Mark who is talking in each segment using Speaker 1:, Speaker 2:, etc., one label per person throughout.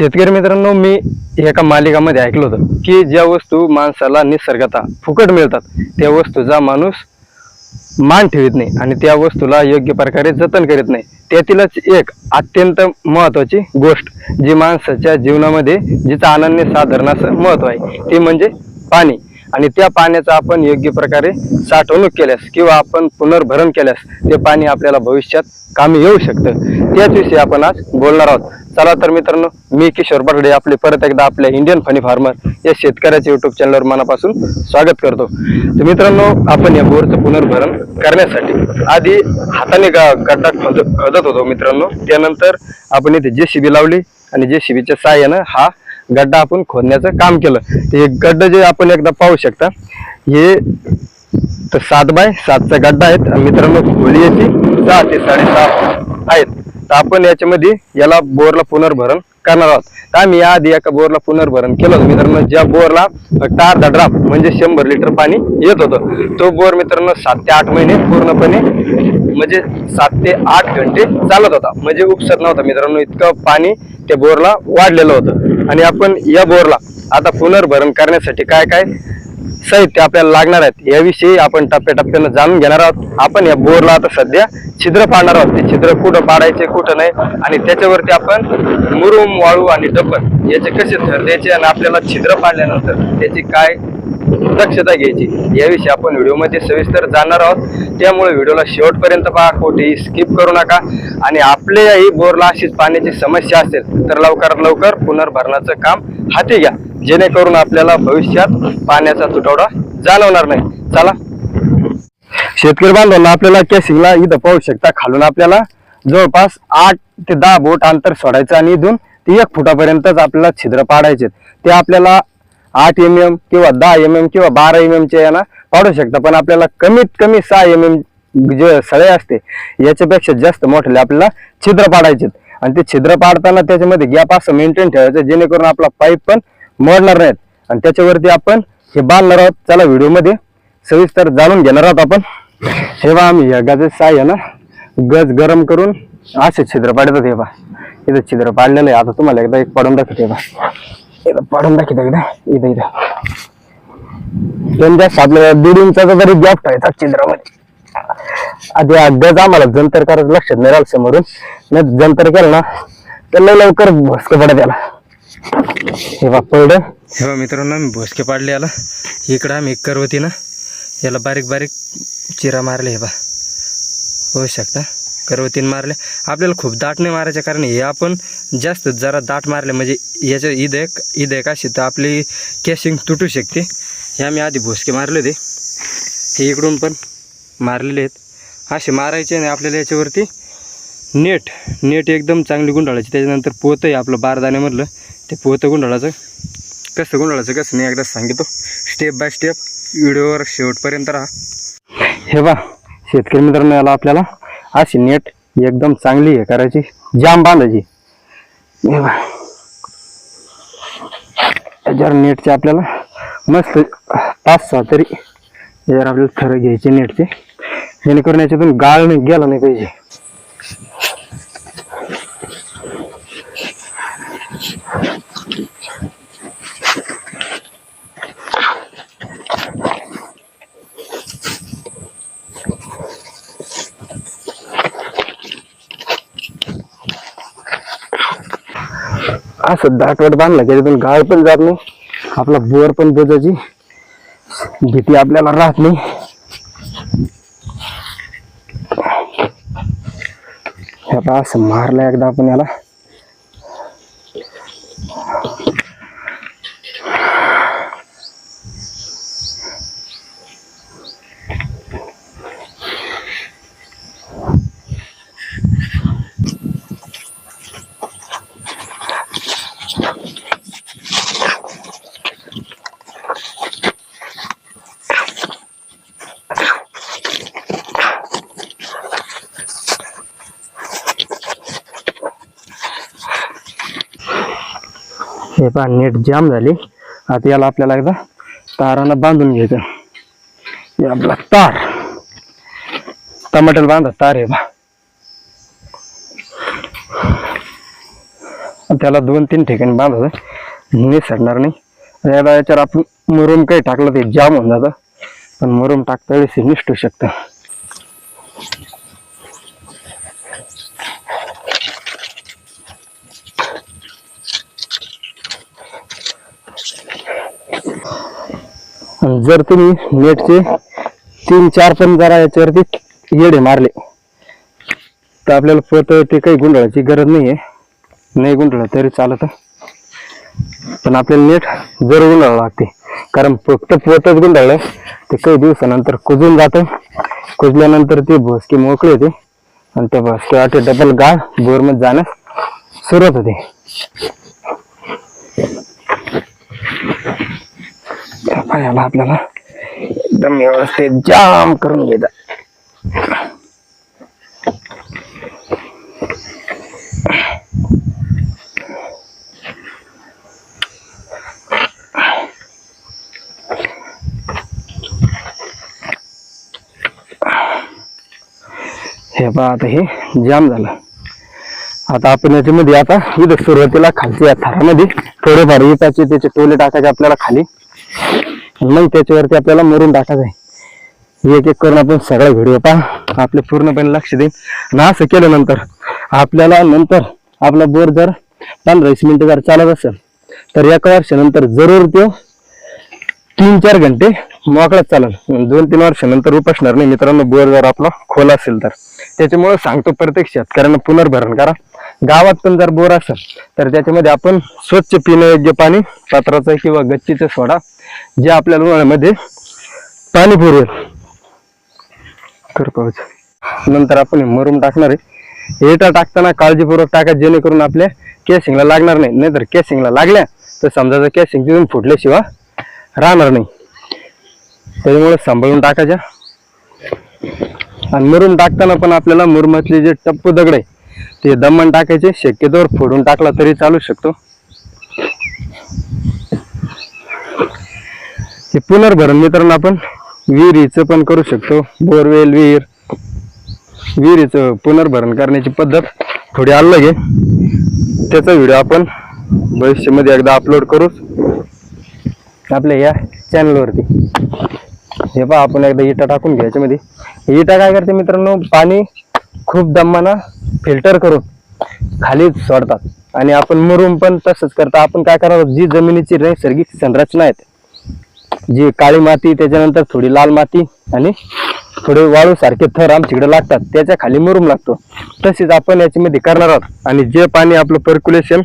Speaker 1: शेतकरी मित्रांनो मी एका मालिकामध्ये ऐकलं होतं की ज्या वस्तू माणसाला निसर्गता फुकट मिळतात त्या वस्तूचा माणूस मान ठेवत नाही आणि त्या वस्तूला योग्य प्रकारे जतन करीत नाही. त्यातीलच एक अत्यंत महत्वाची गोष्ट जी माणसाच्या जीवनामध्ये जिचा अनन्य साधारण असं महत्त्व आहे ते म्हणजे पाणी. आणि त्या पाण्याचा आपण योग्य प्रकारे साठवणूक केल्यास किंवा आपण पुनर्भरण केल्यास ते पाणी आपल्याला भविष्यात कामी येऊ शकतं. त्याच विषयी आपण आज बोलणार आहोत. चला तर मित्रांनो मी किशोर बर्डे आपले परत एकदा आपल्या इंडियन फनी फार्मर या शेतकऱ्याच्या युट्यूब चॅनलवर मनापासून स्वागत करतो. तर मित्रांनो आपण या बोरचं पुनर्भरण करण्यासाठी आधी हाताने गड्डा खद होतो मित्रांनो. त्यानंतर आपण इथे जे लावली आणि जे शिबीच्या साह्यानं हा गड्डा आपण खोदण्याचं काम केलं. हे गड्डा जे आपण एकदा पाहू शकता हे तर सात बाय सातचा गड्डा आहेत. आणि मित्रांनो खोली याची सहा ते साडेसहा आहेत. तर आपण याच्यामध्ये याला बोरला पुनर्भरण करणार आहोत. तर आम्ही याआधी एका बोरला पुनर्भरण केलं होतं. मित्रांनो ज्या बोरला फक्त अर्धा ड्राप म्हणजे शंभर लिटर पाणी येत होतं तो बोर मित्रांनो सात ते आठ महिने पूर्णपणे म्हणजे सात ते आठ घंटे चालत होता. म्हणजे उपसत नव्हता मित्रांनो इतकं पाणी त्या बोरला वाढलेलं होतं. आणि आपण या बोरला आता पुनर्भरण करण्यासाठी काय काय साहित्य आपल्याला लागणार आहेत याविषयी आपण टप्प्याटप्प्यानं जाणून घेणार आहोत. आपण या बोरला आता सध्या छिद्र पाडणार आहोत. ते छिद्र कुठं पाडायचे कुठं नाही आणि त्याच्यावरती आपण मुरुम वाळू आणि डब्बन याचे कसे थर द्यायचे आणि आपल्याला छिद्र पाडल्यानंतर त्याची काय दक्षता घ्यायची. याविषयी आपण व्हिडिओमध्ये सविस्तर जाणार आहोत. त्यामुळे व्हिडिओला शेवटपर्यंत पहा कोठेही स्किप करू नका. आणि आपल्याही बोरला अशीच पाण्याची समस्या असेल तर लवकरात लवकर पुनर्भरणाचं काम हाती घ्या. जेणेकरून आपल्याला भविष्यात पाण्याचा तुटवडा जाणवणार नाही. चला. शेतकरी बांधवांना आपल्याला कॅसिंगला इथं पाहू शकता खालून आपल्याला जवळपास आठ ते दहा बोट अंतर सोडायचं आणि इथून ते एक फुटापर्यंतच आपल्याला छिद्र पाडायचे ते आपल्याला आठ एम एम किंवा दहा एम एम किंवा बारा एम एमच्या यानं पाडू शकता. पण आपल्याला कमीत कमी सहा एम एम जे सळे असते याच्यापेक्षा जास्त मोठे आपल्याला छिद्र पाडायचे आणि ते छिद्र पाडताना त्याच्यामध्ये गॅप असं मेंटेन ठेवायचं जेणेकरून आपला पाईप पण मोडणार नाहीत. आणि त्याच्यावरती आपण हे बांधणार आहोत. चला व्हिडिओमध्ये सविस्तर जाणून घेणार आहोत आपण. हे बा आम्ही या गजाचे साय ना गज गरम करून असे छिद्र पाडतात हे बा इथं छिद्र पाडलेलं आहे. आता तुम्हाला एकदा एक पाडून दाखवते बा एकदा पाडून दाखवते एकदा इथं. इथं त्यांच्या आपल्याला दीड इंचाचा जरी गॅप ठेवायचा चिंद्रामध्ये. आधी अगदीच आम्हाला जंतर करायचं लक्षात नाही राहिलं समोरून. नाही जंतर केलं ना तर लय लवकर भोसके पडत त्याला हे बा पड हे बा मित्रांनो आम्ही भोसके पाडले याला. इकडं आम्ही करवतीनं. याला बारीक बारीक चिरा मारले हे बा होऊ शकता. करवतीन मारल्या. आपल्याला खूप दाट नाही मारायचे कारण हे आपण जास्त जरा दाट मारले म्हणजे याच्या ईद एक ईद एक अशी तर आपली कॅशिंग तुटू शकते. हे आम्ही आधी भोसके मारले होते. हे इकडून पण मारलेले आहेत. असे मारायचे आणि आपल्याला याच्यावरती नेट नेट एकदम चांगली गुंडाळायची. त्याच्यानंतर पोतं आहे आपलं बारदाण्यामधलं ते पोतं गुंडाळाचं. कसं गुंडाळाचं कसं नाही एकदा सांगितो स्टेप बाय स्टेप व्हिडिओवर शेवटपर्यंत राहा. हे बा शेतकरी मित्रांनो याला आपल्याला अशी नेट एकदम चांगली हे करायची. जाम बांधायची. हे नेटचे आपल्याला मस्त पाच सहा तरी याच्यावर आपल्याला थर घ्यायचे नेटचे जेणेकरून याच्यातून गाळ नाही गेला नाही पाहिजे. असं दाटवट बांधला त्याच्यातून गाळ पण जात नाही. आपला बोर पण बुजायची भीती आपल्याला राहत नाही. आता असं मारलं एकदा आपण याला. हे पहा नेट जाम झाली. आता याला आपल्याला एकदा तारानं बांधून घ्यायचं. आपला तार. टमाट्याला बांधा तार हे बा. त्याला दोन तीन ठिकाणी बांधायचं. निसरणार नाही. याला याच्यावर आपण मुरुम काही टाकलं ते जाम होऊन जातं. पण मुरुम टाकता वेळेस निष्ठू शकतं. जर तुम्ही नेटचे तीन चार पण जरा याच्यावरती येडे मारले तर आपल्याला पोत ते काही गुंडाळायची गरज नाही आहे नाही गुंडाळलं तरी चालत. पण आपल्याला नेट जर गुंडाळावं लागते. कारण फक्त पोतच गुंडाळलं ते काही दिवसानंतर कुजून जातं. कुजल्यानंतर ते भोसकी मोकळी होते. आणि त्या भोसकी वाटे डबल गाळ बोरमध्ये जाण्यास सुरुवात होते. त्या पायाला आपल्याला एकदम व्यवस्थित जाम करून घ्यायचा हे पहा आता हे जाम झालं. आता आपण याच्यामध्ये आता इथं सुरुवातीला खालच्या या थरामध्ये थोडेफार इटाचे त्याचे टोले टाकायचे आपल्याला खाली. मग त्याच्यावरती आपल्याला मरून टाकायचं आहे. एक एक करून आपण सगळा व्हिडिओ पहा. आपले पूर्णपणे लक्ष देईन. आणि असं केल्यानंतर आपल्याला नंतर आपला बोर जर पंधरा वीस मिनिटं जर चालत असेल तर एका वर्षानंतर जरूर तो तीन चार घंटे मोकळाच चालेल. दोन तीन वर्षानंतर उपसणार नाही मित्रांनो बोर जर आपला खोल असेल तर. त्याच्यामुळे सांगतो प्रत्येक शेतकऱ्यांना पुनर्भरण करा. गावात पण जर बोर असेल तर त्याच्यामध्ये आपण स्वच्छ पिण्यायोग्य पाणी पात्राचं किंवा गच्चीचं सोडा. जे आपल्याला उन्हाळ्यामध्ये पाणी पुरवेल तर पाऊस नंतर आपण मरून टाकणार आहे. एटा टाकताना काळजीपूर्वक टाका जेणेकरून आपल्या केसिंगला लागणार नाही. नाहीतर केसिंगला लागल्या तर समजा जर केसिंग तिथून फुटल्याशिवाय राहणार नाही. त्याच्यामुळे सांभाळून टाकायच्या. आणि मुरुम टाकताना पण आपल्याला मुरुमातले जे टप्पू दगड आहे ते दमन टाकायचे. शक्यतोवर फोडून टाकला तरी चालू शकतो. हे पुनर्भरण मित्रांनो आपण विहिरीचं पण करू शकतो. बोरवेल विहीर. विहिरीचं पुनर्भरण करण्याची पद्धत थोडी अलग आहे. त्याचा व्हिडिओ आपण भविष्यामध्ये एकदा अपलोड करू आपल्या या चॅनलवरती हे पहा आपण एकदा इटा टाकून घ्या याच्यामध्ये. इटा काय करते मित्रांनो पाणी खूप दमानं फिल्टर करून खाली सोडतात. आणि आपण मुरुम पण तसंच करता. आपण काय करावं जी जमिनीची नैसर्गिक संरचना आहेत जी काळी माती त्याच्यानंतर थोडी लाल माती आणि थोडे वाळू सारखे थर आमच्याकडे लागतात. त्याच्याखाली मुरुम लागतो. तसेच आपण याच्यामध्ये करणार आहोत. आणि जे पाणी आपलं पर्क्युलेशन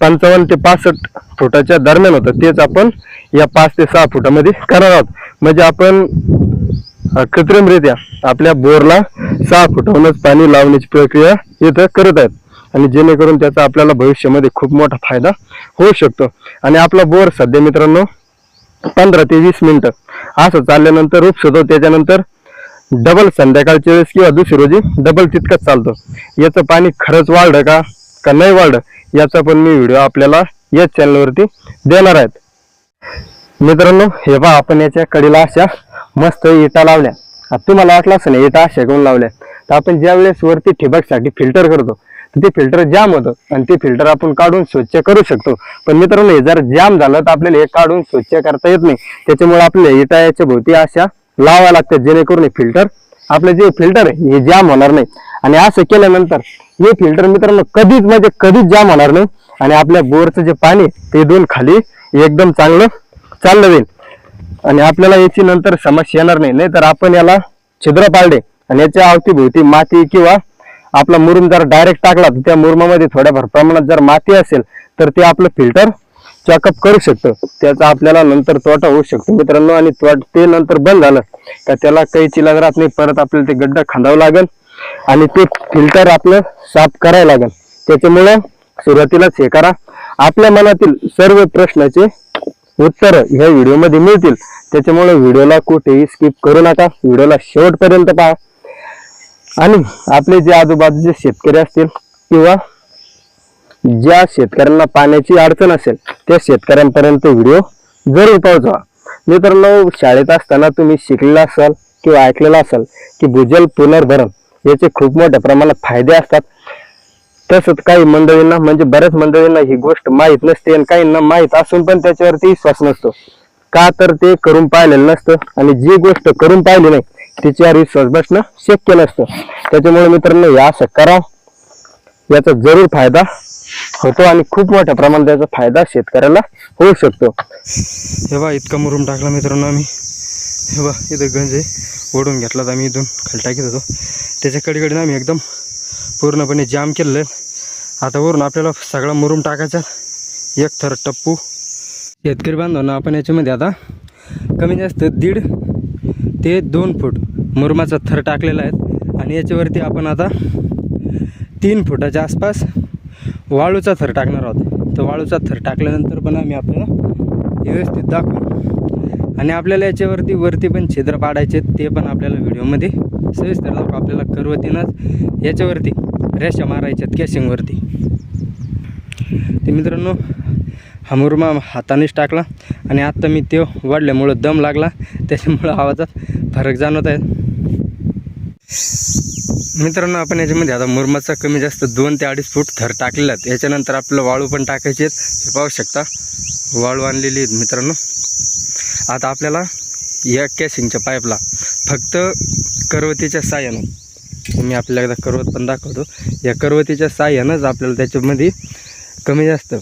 Speaker 1: पंचावन्न ते पासष्ट फुटाच्या दरम्यान होतं तेच आपण या पाच ते सहा फुटामध्ये करणार आहोत. म्हणजे आपण कृत्रिमरित्या आपल्या बोरला सहा फुटाहूनच पाणी लावण्याची प्रक्रिया इथं करत आहेत. आणि जेणेकरून त्याचा आपल्याला भविष्यामध्ये खूप मोठा फायदा होऊ शकतो. आणि आपला बोर सध्या मित्रांनो पंधरा ते वीस मिनिटं. असं चालल्यानंतर उपसतो त्याच्यानंतर डबल संध्याकाळच्या वेळेस किंवा दुसरी रोजी डबल तितकंच चालतो. याचं पाणी खरंच वाढलं का का नाही वाढलं याचा पण मी व्हिडिओ आपल्याला याच चॅनलवरती देणार आहेत. मित्रांनो हे पहा आपण याच्या कडीला अशा मस्त इटा लावल्या. तुम्हाला वाटलं असं नाही इटा अशा करून लावल्या. तर आपण ज्या वेळेस वरती ठिबकसाठी फिल्टर करतो तर ते फिल्टर जाम होतं. आणि ते फिल्टर आपण काढून स्वच्छ करू शकतो. पण मित्रांनो हे जर जाम झालं तर आपल्याला हे काढून स्वच्छ करता येत नाही. त्याच्यामुळे आपल्याला इटा भोवती अशा लावा लागतात जेणेकरून हे फिल्टर आपलं जे फिल्टर आहे हे जाम होणार नाही. आणि असं केल्यानंतर हे फिल्टर मित्रांनो कधीच म्हणजे कधीच जाम होणार नाही. आणि आपल्या बोरचं जे पाणी ते दोन खाली एकदम चांगलं चाललं जाईल. आणि आपल्याला याची नंतर समस्या येणार नाही. नाहीतर आपण याला छिद्र पाळले. आणि याच्या अवतीभोवती माती किंवा आपला मुरुम जर डायरेक्ट टाकला तर त्या मुरुमामध्ये थोड्याफार प्रमाणात जर माती असेल तर ते आपलं फिल्टर चेकअप करू शकतं. त्याचा आपल्याला नंतर तोटा होऊ शकतो मित्रांनो आणि ते नंतर बंद झालं का त्याला काही चिला राहत नाही परत आपल्याला ते गड्डा खांदावं लागेल आणि ते फिल्टर आपलं साफ करायला लागेल. त्याच्यामुळे सुरुवातीलाच हे करा. आपल्या मनातील सर्व प्रश्नाचे उत्तर ह्या व्हिडिओमध्ये मिळतील. त्याच्यामुळे व्हिडिओला कुठेही स्किप करू नका. व्हिडिओला शेवटपर्यंत पहा. आणि आपले जे आजूबाजूचे शेतकरी असतील किंवा ज्या शेतकऱ्यांना पाण्याची अडचण असेल त्या शेतकऱ्यांपर्यंत व्हिडिओ जरूर पोहोचवा. मित्रांनो शाळेत असताना तुम्ही शिकलेला असाल किंवा ऐकलेला असाल की भूजल पुनर्भरण याचे खूप मोठ्या प्रमाणात फायदे असतात. तसंच काही मंडळींना म्हणजे बऱ्याच मंडळींना ही गोष्ट माहीत नसते आणि काहींना माहीत असून पण त्याच्यावरती विश्वास नसतो. का तर ते करून पाहिलेलं नसतं आणि जी गोष्ट करून पाहिली नाही तिच्यावर विश्वास बसणं शक्य नसतं. त्याच्यामुळे मित्रांनो या असं करा. याचा जरूर फायदा होतो आणि खूप मोठ्या प्रमाणात याचा फायदा शेतकऱ्याला होऊ शकतो. हे बा इतका मुरुम टाकला मित्रांनो आम्ही. हे बा इथं गंज ओढून घेतला तर आम्ही इथून खाली टाकीत होतो. त्याच्या कडीकडे आम्ही एकदम पूर्णपणे जाम केलेलं आहे. आता वरून आपल्याला सगळा मुरुम टाकायचा. एक थर टप्पू शेतकरी बांधवांना आपण याच्यामध्ये आता कमी जास्त दीड ते दोन फूट मुरमाचा थर टाकलेला आहे आणि याच्यावरती आपण आता तीन फुटाच्या आसपास वाळूचा थर टाकणार आहोत. तर वाळूचा थर टाकल्यानंतर पण आम्ही आपल्याला व्यवस्थित दाखवू. आणि आपल्याला याच्यावरती वरती पण छिद्र पाडायचे आहेत, ते पण आपल्याला व्हिडिओमध्ये सविस्तर दाखवू. आपल्याला करवतीनंच याच्यावरती रेषा मारायच्या आहेत कॅशिंगवरती ते मित्रांनो हा मुरमा हातानेच टाकला आणि आत्ता मी ते वाढल्यामुळं दम लागला. त्याच्यामुळं आवाजात फरक जाणवत आहे. मित्रांनो आपण याच्यामध्ये आता मुरमाचा कमी जास्त दोन ते अडीच फूट थर टाकलेला आहे. याच्यानंतर आपलं वाळू पण टाकायचे आहेत. हे पाहू शकता. वाळू आणलेली आहेत मित्रांनो. आता आपल्याला या कॅशिंगच्या पाईपला फक्त करवतीच्या साह्यानं मी आपल्याला एकदा करवत पण दाखवतो. या करवतीच्या साह्यानंच आपल्याला त्याच्यामध्ये कमी जास्त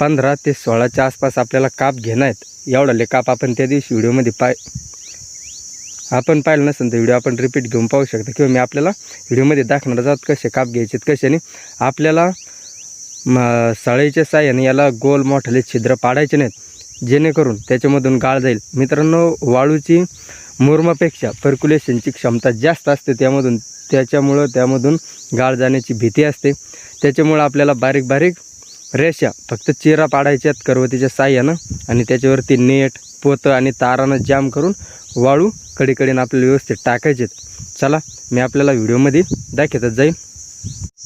Speaker 1: पंधरा ते सोळाच्या आसपास आपल्याला काप घेणं आहेत. एवढाले काप आपण त्या दिवशी व्हिडिओमध्ये पाय आपण पाहिलं नसेल तर व्हिडिओ आपण रिपीट घेऊन पाहू शकता. किंवा मी आपल्याला व्हिडिओमध्ये दाखवणार आहोत कसे काप घ्यायचे कशाने आपल्याला सळईच्या साह्याने याला गोल मोठाले छिद्र पाडायचे नाहीत. जेणेकरून त्याच्यामधून गाळ जाईल. मित्रांनो वाळूची मुरमापेक्षा पर्क्युलेशनची क्षमता जास्त असते. त्यामधून त्याच्यामुळं त्यामधून गाळ जाण्याची भीती असते. त्याच्यामुळं आपल्याला बारीक बारीक रेषा फक्त चिरा पाडायच्यात करवतीच्या साह्यानं आणि त्याच्यावरती नेट पोतं आणि तारानं जाम करून वाळू कडीकडीनं आपल्याला व्यवस्थित टाकायचेत चला मी आपल्याला व्हिडिओमध्ये दाखवतच जाईल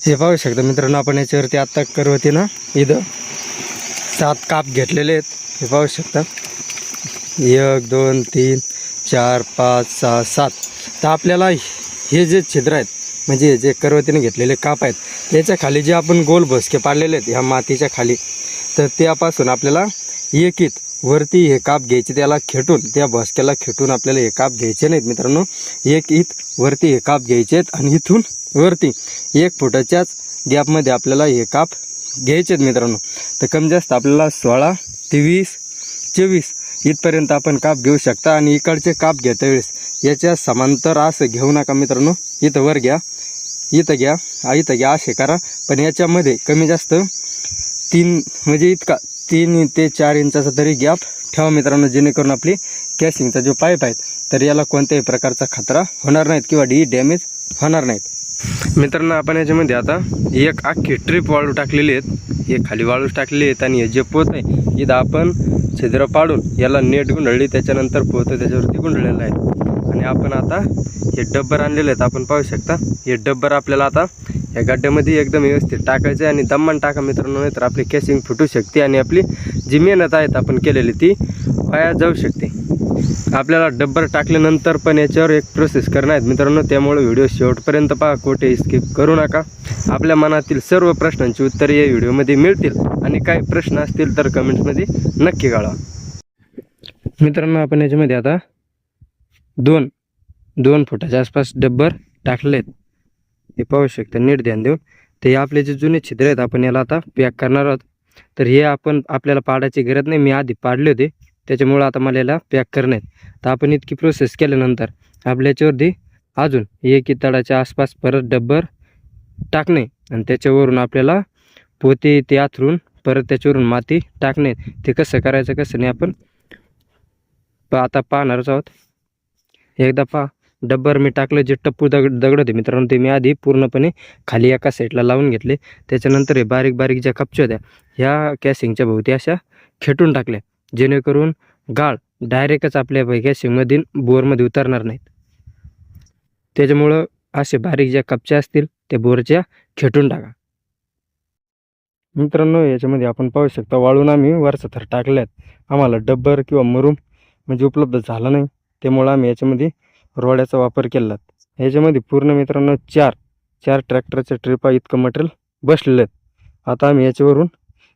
Speaker 1: हे पाहू शकता मित्रांनो आपण याच्यावरती आत्ता करवतीनं इथं सात काप घेतलेले आहेत. हे पाहू शकता. एक दोन तीन चार पाच सहा सात. तर आपल्याला हे जे छिद्र आहेत म्हणजे जे करवतीने घेतलेले काप आहेत त्याच्याखाली जे आपण गोल भोसके पाडलेले आहेत ह्या मातीच्या खाली तर त्यापासून आपल्याला एकीत वरती हे काप घ्यायचे त्याला खेटून त्या भोसक्याला खेटून आपल्याला हे काप घ्यायचे नाहीत मित्रांनो. एक इत वरती हे काप घ्यायचे आहेत आणि इथून वरती एक फुटाच्याच गॅपमध्ये आपल्याला हे काप घ्यायचे आहेत मित्रांनो. तर कमी जास्त आपल्याला सोळा ते वीस चोवीस इथपर्यंत आपण काप घेऊ शकता आणि इकडचे काप घेता वेळेस याच्या समांतर असं घेऊ नका मित्रांनो. इथं वर घ्या. इथं घ्या इथं घ्या असे करा. पण याच्यामध्ये कमी जास्त तीन म्हणजे इतका तीन ते चार इंचाचा तरी गॅप ठेवा मित्रांनो जेणेकरून आपली कॅशिंगचा जो पाईप आहे तर याला कोणत्याही प्रकारचा खतरा होणार नाहीत किंवा डी डॅमेज होणार नाहीत. मित्रांनो आपण याच्यामध्ये आता एक अख्खी ट्रिप वाळू टाकलेली आहेत. हे खाली वाळूच टाकलेली आहेत आणि हे जे पोत आहे इथं आपण छिद्र पाडून याला नेट गुंडळली त्याच्यानंतर पोत त्याच्यावरती गुंडळलेलं आहे. आणि आपण आता हे डब्बर आणलेले आहेत. आपण पाहू शकता. हे डब्बर आपल्याला आता या गड्ड्यामध्ये एकदम व्यवस्थित टाकायचे आणि दम्मान टाका मित्रांनो तर आपली केसिंग फुटू शकते आणि आपली जी मेहनत आहेत आपण केलेली ती वाया जाऊ शकते. आपल्याला डब्बर टाकल्यानंतर पण याच्यावर एक प्रोसेस करणार आहेत मित्रांनो. त्यामुळे व्हिडिओ शेवटपर्यंत पहा. कोठे स्किप करू नका. आपल्या मनातील सर्व प्रश्नांची उत्तरे या व्हिडिओमध्ये मिळतील. आणि काही प्रश्न असतील तर कमेंट्समध्ये नक्की कळवा. मित्रांनो आपण याच्यामध्ये आता दोन दोन फुटाच्या आसपास डब्बर टाकले आहेत हे पाहू शकता नीट ध्यान देऊन. तर हे आपले जे जुने छिद्र आहेत आपण याला आता पॅक करणार आहोत. तर हे आपण आपल्याला पाडायची गरज नाही. मी आधी पाडले होते. त्याच्यामुळं आता मला याला पॅक करणे तर आपण इतकी प्रोसेस केल्यानंतर आपल्या याच्यावरती अजून एक तळाच्या आसपास परत डब्बर टाकणे आणि त्याच्यावरून आपल्याला पोते ते आथरून परत त्याच्यावरून माती टाकणे ते कसं करायचं कसं नाही आपण प आता पाहणारच आहोत. एकदा पहा डब्बर मी टाकलं जे टप्पू दगड दगड होते मित्रांनो ते मी आधी पूर्णपणे खाली एका साईडला लावून घेतले. त्याच्यानंतर हे बारीक बारीक ज्या कपच्या होत्या ह्या कॅसिंगच्या भोवती अशा खेटून टाकल्या जेणेकरून गाळ डायरेक्टच आपल्या कॅसिंगमधील बोरमध्ये उतरणार नाहीत. त्याच्यामुळं असे बारीक ज्या कपच्या असतील त्या बोरच्या खेटून टाका. मित्रांनो याच्यामध्ये आपण पाहू शकता वाळून आम्ही वरचा थर टाकल्यात. आम्हाला डब्बर किंवा मरूम म्हणजे उपलब्ध झाला नाही. त्यामुळं आम्ही याच्यामध्ये रोड्याचा वापर केला. याच्यामध्ये पूर्ण मित्रांनो चार चार ट्रॅक्टरच्या ट्रिपा इतकं मटेरियल बसलेलं आहेत आता आम्ही याच्यावरून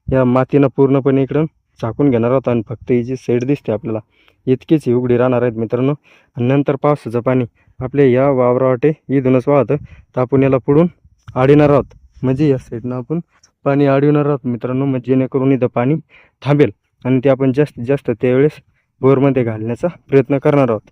Speaker 1: या मातीनं पूर्णपणे इकडं झाकून घेणार आहोत आणि फक्त ही जी साईड दिसते आपल्याला इतकीच ही उघडी राहणार आहेत मित्रांनो. आणि नंतर पावसाचं पाणी आपल्या या वावरावाटे इथूनच वाहतं तर आपण याला पुढून आडिणार आहोत. म्हणजे या साईडनं आपण पाणी अडविणार आहोत मित्रांनो म्हणजे जेणेकरून इथं पाणी थांबेल. आणि ते आपण जास्तीत जास्त त्यावेळेस बोरमध्ये घालण्याचा प्रयत्न करणार आहोत.